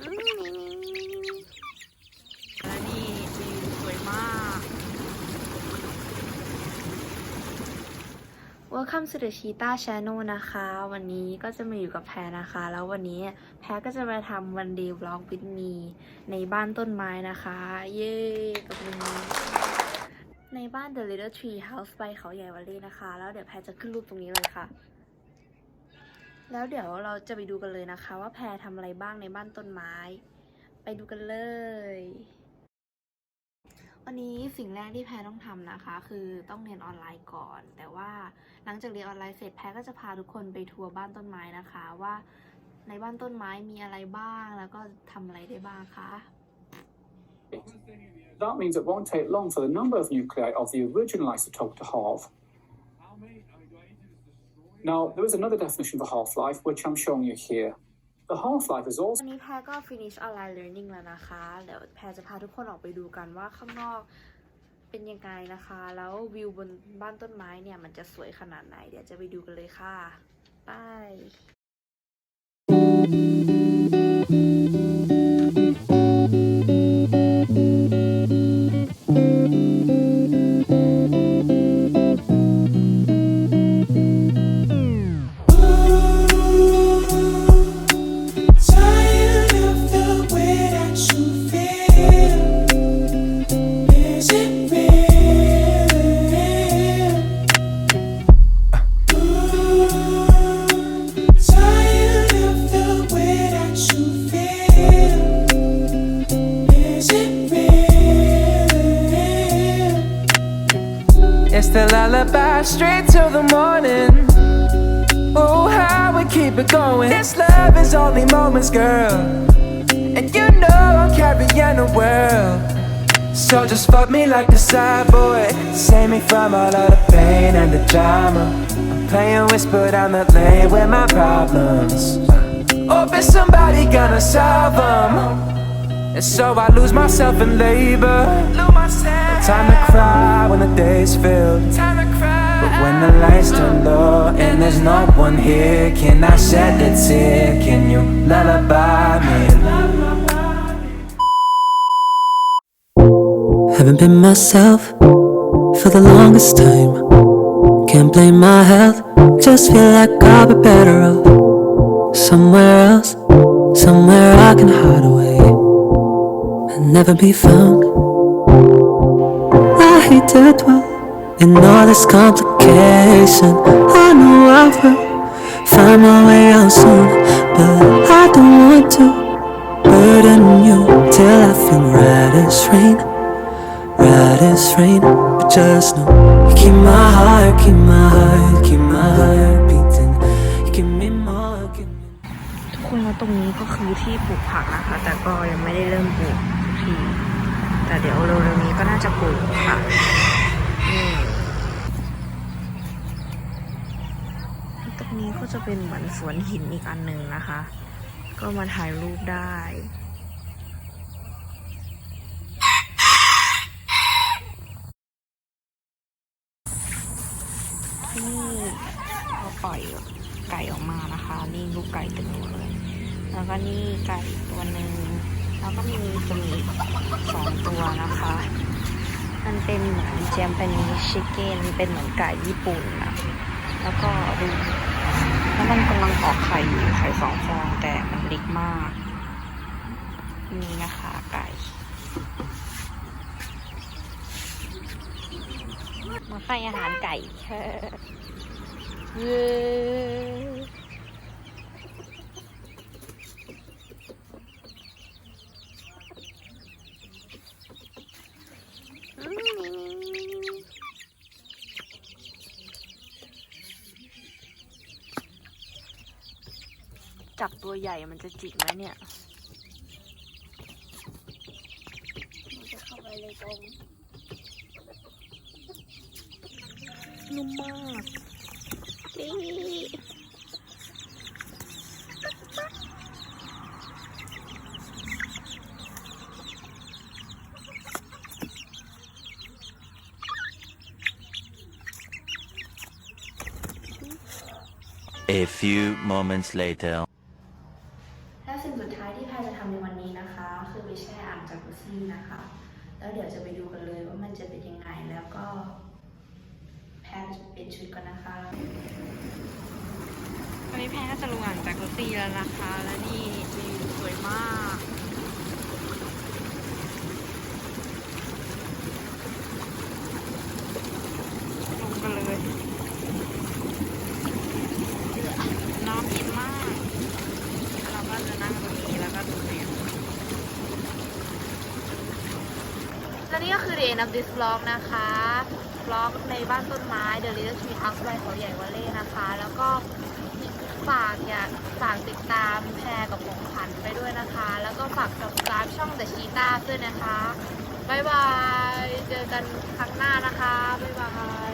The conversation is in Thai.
และนี่วิวสวยมาก Welcome to the Cheetah Channel นะคะ วันนี้ก็จะมาอยู่กับแพรนะคะ แล้ววันนี้แพรก็จะมาทำวันเดย์ vlog with me ในบ้านต้นไม้นะคะ เย้กับมือในบ้าน The Little Tree House ไปเขาใหญ่วัลเล่นะคะ แล้วเดี๋ยวแพรจะขึ้นรูปตรงนี้เลยค่ะ แล้วเดี๋ยวเราจะไปดูกันเลยนะคะ ว่าแพรทำอะไรบ้างในบ้านต้นไม้ ไปดูกันเลย วันนี้สิ่งแรกที่แพรต้องทำนะคะ คือต้องเรียนออนไลน์ก่อน แต่ว่าหลังจากเรียนออนไลน์เสร็จแพรก็จะพาทุกคนไปทัวร์บ้านต้นไม้นะคะ ว่าในบ้านต้นไม้มีอะไรบ้างแล้วก็ทำอะไรได้บ้างคะ That means it won't take long for the number of nuclei of the original isotope to halve. Now, there is another definition of a half-life, which I'm showing you here. The half-life is also วันนี้แพรก็ finish online learning แล้วนะคะ เดี๋ยวแพรจะพาทุกคนออกไปดูกันว่าข้างนอกเป็นยังไงนะคะ แล้ววิวบนบ้านต้นไม้เนี่ยมันจะสวยขนาดไหน เดี๋ยวจะไปดูกันเลยค่ะ ไป It's the lullaby straight till the morning. Oh, how we keep it going. This love is only moments, girl. And you know I'm carrying the world. So just fuck me like the side boy. Save me from all of the pain and the drama. I'm playing whisper down the lane with my problems. Hope it's somebody gonna solve them. And so I lose myself in labor. Time to cry when the day's filled. But when the lights turn low and there's no one here, can I shed a tear? Can you lullaby me? Haven't been myself for the longest time. Can't blame my health, just feel like I'll be better off somewhere else, somewhere I can hide away and never be found. I hate to dwell in all this complication. I know I will find my way out soon, but I don't want to burden you till I feel right as rain right as rain. But just know you keep my heart, keep my heart, keep my heart beating. You give me more, give me ทุกคนแล้วตรงนี้ก็คือที่ปลูกผักนะคะ แต่ก็ยังไม่ได้เริ่มปลูก ทีแต่เดี๋ยวเร็วๆนี้ก็น่าจะปลูกค่ะตรงนี้ก็จะเป็นเหมือนสวนหินอีกอันหนึ่งนะคะ ก็มาถ่ายรูปได้นี่เขาปล่อยไก่ออกมานะคะ นี่ลูกไก่เต็มหมดเลย แล้วก็นี่ไก่ตัวหนึ่ง แล้วก็มีจะมีอีกสองตัวนะคะ มันเป็นเหมือนแจมเป็นชิคเก้นเป็นเหมือนไก่ญี่ปุ่นนะแล้วก็ดูแล้วมันกำลังออกไข่อยู่ไข่สองฟองแต่มันเล็กมากนี่นะคะไก่มาให้อาหารไก่เย้ จับตัวใหญ่มันจะจิกไหมเนี่ยมันจะเข้าไปเลยตรงนุ่มมากนี่ A few moments later. และสิ่งสุดท้ายที่แพรจะทำในวันนี้นะคะ คือไปแช่อ่างจากุซี่นะคะ แล้วเดี๋ยวจะไปดูกันเลยว่ามันจะเป็นยังไงแล้วก็แพรจะเป็นชุดก่อนนะคะวันนี้แพรก็จะลงอ่างจากุซี่แล้วนะคะ และนี่วิวสวยมาก ลงกันเลย น้ำเย็นมาก เราก็จะนั่งตรงนี้แล้วก็ดูวิว และนี่ก็คือ the end of this vlog นะคะ vlog ในบ้านต้นไม้ The Little Tree House ไรเขาใหญ่วาเล่นะคะ แล้วก็ฝากอยากฝากติดตามแพรกับของขวัญไปด้วยนะคะ แล้วก็ฝาก subscribe ช่อง The Cheetah ด้วยนะคะบ๊ายบาย เจอกันครั้งหน้านะคะบ๊ายบาย